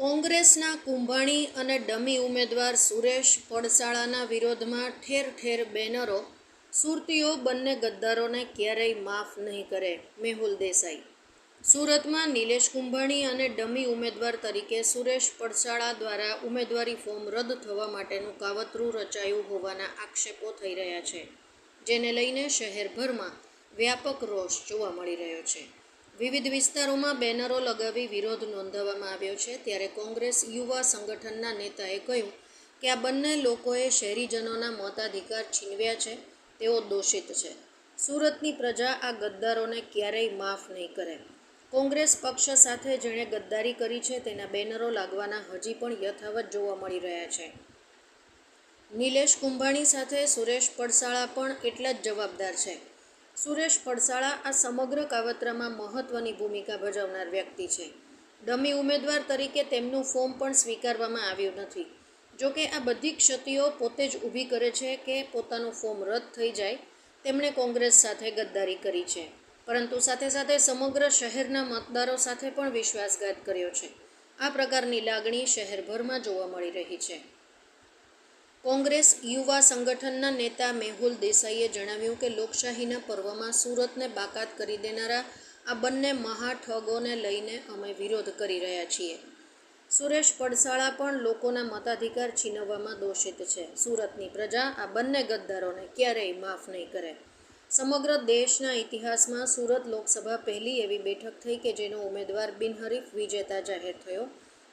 કોંગ્રેસના કુંભાણી અને ડમી ઉમેદવાર સુરેશ પડસાળાના વિરોધમાં ઠેર ઠેર બેનરો, સુરતીઓ બંને ગદ્દારોને ક્યારેય માફ નહીં કરે, મેહુલ દેસાઈ. સુરતમાં નિલેશ કુંભાણી અને ડમી ઉમેદવાર તરીકે સુરેશ પડસાળા દ્વારા ઉમેદવારી ફોર્મ રદ થવા માટેનું કાવતરું રચાયું હોવાના આક્ષેપો થઈ રહ્યા છે, જેને લઈને શહેરભરમાં વ્યાપક રોષ જોવા મળી રહ્યો છે. વિવિધ વિસ્તારોમાં બેનરો લગાવી વિરોધ નોંધાવવામાં આવ્યો છે. ત્યારે કોંગ્રેસ યુવા સંગઠનના નેતાએ કહ્યું કે આ બંને લોકોએ શહેરીજનોના મતાધિકાર છીનવ્યા છે. તેઓ દોષિત છે. સુરતની પ્રજા આ ગદ્દારોને ક્યારેય માફ નહીં કરે. કોંગ્રેસ પક્ષ સાથે જેણે ગદ્દારી કરી છે તેના બેનરો લાગવાના હજી પણ યથાવત જોવા મળી રહ્યા છે. નિલેશ કુંભાણી સાથે સુરેશ પડસાળા પણ એટલા જ જવાબદાર છે. સુરેશ પડસાળા આ સમગ્ર કાવતરામાં મહત્વની ભૂમિકા ભજવનાર વ્યક્તિ છે. ડમી ઉમેદવાર તરીકે તેમનું ફોર્મ પણ સ્વીકારવામાં આવ્યું નથી. જોકે આ બધી ક્ષતિઓ પોતે જ ઊભી કરે છે કે પોતાનું ફોર્મ રદ થઈ જાય, તેમણે કોંગ્રેસ સાથે ગદ્દારી કરી છે. પરંતુ સાથે સાથે સમગ્ર શહેરના મતદારો સાથે પણ વિશ્વાસઘાત કર્યો છે. આ પ્રકારની લાગણી શહેરભરમાં જોવા મળી રહી છે. કોંગ્રેસ યુવા સંગઠનના નેતા મેહુલ દેસાઈએ જણાવ્યું કે લોકશાહીના પર્વમાં સુરતને બાકાત કરી દેનારા આ બંને મહાઠગોને લઈને અમે વિરોધ કરી રહ્યા છીએ. સુરેશ પડસાળા પણ લોકોના મતાધિકાર છીનવવામાં દોષિત છે. સુરતની પ્રજા આ બંને ગદ્દારોને ક્યારેય માફ નહીં કરે. સમગ્ર દેશના ઇતિહાસમાં સુરત લોકસભા પહેલી એવી બેઠક થઈ કે જેનો ઉમેદવાર બિનહરીફ વિજેતા જાહેર થયો.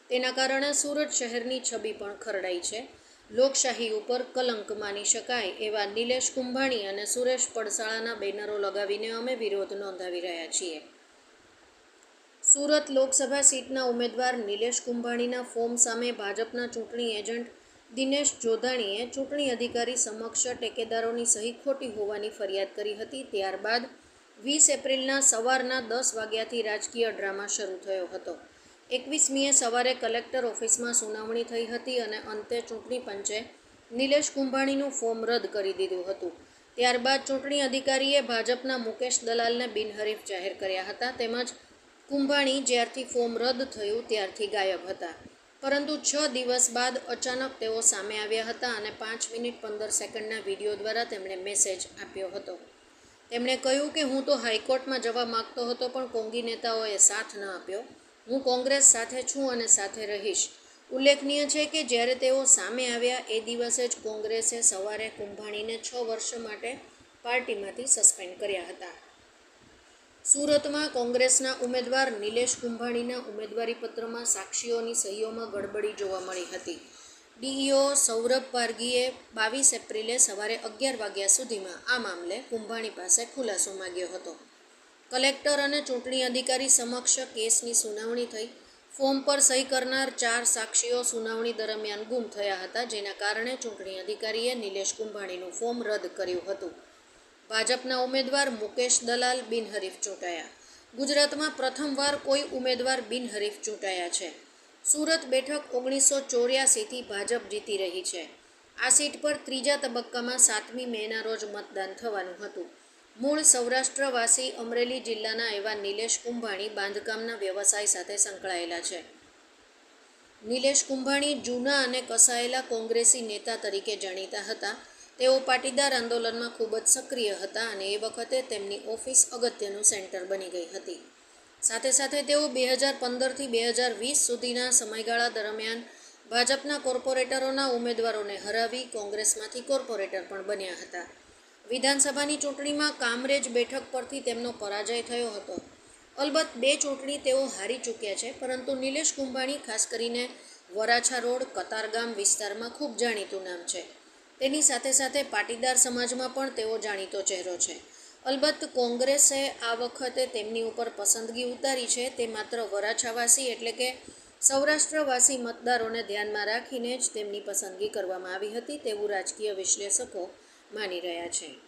તેના કારણે સુરત શહેરની છબી પણ ખરડાઈ છે. લોકશાહી ઉપર કલંક માની શકાય એવા નિલેશ કુંભાણી અને સુરેશ પડસાળાના બેનરો લગાવીને અમે વિરોધ નોંધાવી રહ્યા છીએ. સુરત લોકસભા સીટના ઉમેદવાર નિલેશ કુંભાણીના ફોર્મ સામે ભાજપના ચૂંટણી એજન્ટ દિનેશ જોધાણીએ ચૂંટણી અધિકારી સમક્ષ ટેકેદારોની સહી ખોટી હોવાની ફરિયાદ કરી હતી. ત્યારબાદ વીસ એપ્રિલના સવારના દસ વાગ્યાથી રાજકીય ડ્રામા શરૂ થયો હતો. એકવીસમીએ સવારે કલેક્ટર ઓફિસમાં સુનાવણી થઈ હતી અને અંતે ચૂંટણી પંચે નિલેશ કુંભાણીનું ફોર્મ રદ કરી દીધું હતું. ત્યારબાદ ચૂંટણી અધિકારીએ ભાજપના મુકેશ દલાલને બિનહરીફ જાહેર કર્યા હતા. તેમજ કુંભાણી જ્યારથી ફોર્મ રદ થયું ત્યારથી ગાયબ હતા. પરંતુ છ દિવસ બાદ અચાનક તેઓ સામે આવ્યા હતા અને પાંચ મિનિટ પંદર સેકન્ડના વીડિયો દ્વારા તેમણે મેસેજ આપ્યો હતો. તેમણે કહ્યું કે હું તો હાઈકોર્ટમાં જવા માગતો હતો પણ કોંગી નેતાઓએ સાથ ન આપ્યો. હું કોંગ્રેસ સાથે છું અને સાથે રહીશ. ઉલ્લેખનીય છે કે જ્યારે તેઓ સામે આવ્યા, એ દિવસે જ કોંગ્રેસે સવારે કુંભાણીને છ વર્ષ માટે પાર્ટીમાંથી સસ્પેન્ડ કર્યા હતા. સુરતમાં કોંગ્રેસના ઉમેદવાર નિલેશ કુંભાણીના ઉમેદવારીપત્રમાં સાક્ષીઓની સહીઓમાં ગડબડી જોવા મળી હતી. ડીઈઓ સૌરભ પારગીએ બાવીસ એપ્રિલે સવારે અગિયાર વાગ્યા સુધીમાં આ મામલે કુંભાણી પાસે ખુલાસો માગ્યો હતો. કલેક્ટર અને ચૂંટણી અધિકારી સમક્ષ કેસની સુનાવણી થઈ. ફોર્મ પર સહી કરનાર ચાર સાક્ષીઓ સુનાવણી દરમિયાન ગુમ થયા હતા, જેના કારણે ચૂંટણી અધિકારીએ નિલેશ કુંભાણીનું ફોર્મ રદ કર્યું હતું. ભાજપના ઉમેદવાર મુકેશ દલાલ બિનહરીફ ચૂંટાયા. ગુજરાતમાં પ્રથમવાર કોઈ ઉમેદવાર બિનહરીફ ચૂંટાયા છે. સુરત બેઠક ઓગણીસો ચોર્યાસીથી ભાજપ જીતી રહી છે. આ સીટ પર ત્રીજા તબક્કામાં સાતમી મેના રોજ મતદાન થવાનું હતું. મૂળ સૌરાષ્ટ્રવાસી અમરેલી જિલ્લાના એવા નિલેશ કુંભાણી બાંધકામના વ્યવસાય સાથે સંકળાયેલા છે. નિલેશ કુંભાણી જૂના અને કસાયેલા કોંગ્રેસી નેતા તરીકે જાણીતા હતા. તેઓ પાટીદાર આંદોલનમાં ખૂબ જ સક્રિય હતા અને એ વખતે તેમની ઓફિસ અગત્યનું સેન્ટર બની ગઈ હતી. સાથે સાથે તેઓ બે હજાર પંદરથી બે હજાર વીસ સુધીના સમયગાળા દરમિયાન ભાજપના કોર્પોરેટરોના ઉમેદવારોને હરાવી કોંગ્રેસમાંથી કોર્પોરેટર પણ બન્યા હતા. વિધાનસભાની ચૂંટણીમાં કામરેજ બેઠક પરથી તેમનો પરાજય થયો હતો. અલબત્ત બે ચૂંટણી તેઓ હારી ચૂક્યા છે, પરંતુ નિલેશ કુંભાણી ખાસ કરીને વરાછા રોડ, કતારગામ વિસ્તારમાં ખૂબ જાણીતું નામ છે. તેની સાથે સાથે પાટીદાર સમાજમાં પણ તેઓ જાણીતો ચહેરો છે. અલબત્ત કોંગ્રેસે આ વખતે તેમની ઉપર પસંદગી ઉતારી છે, તે માત્ર વરાછાવાસી એટલે કે સૌરાષ્ટ્રવાસી મતદારોને ધ્યાનમાં રાખીને જ તેમની પસંદગી કરવામાં આવી હતી, તેવું રાજકીય વિશ્લેષકો માની રહ્યા છે.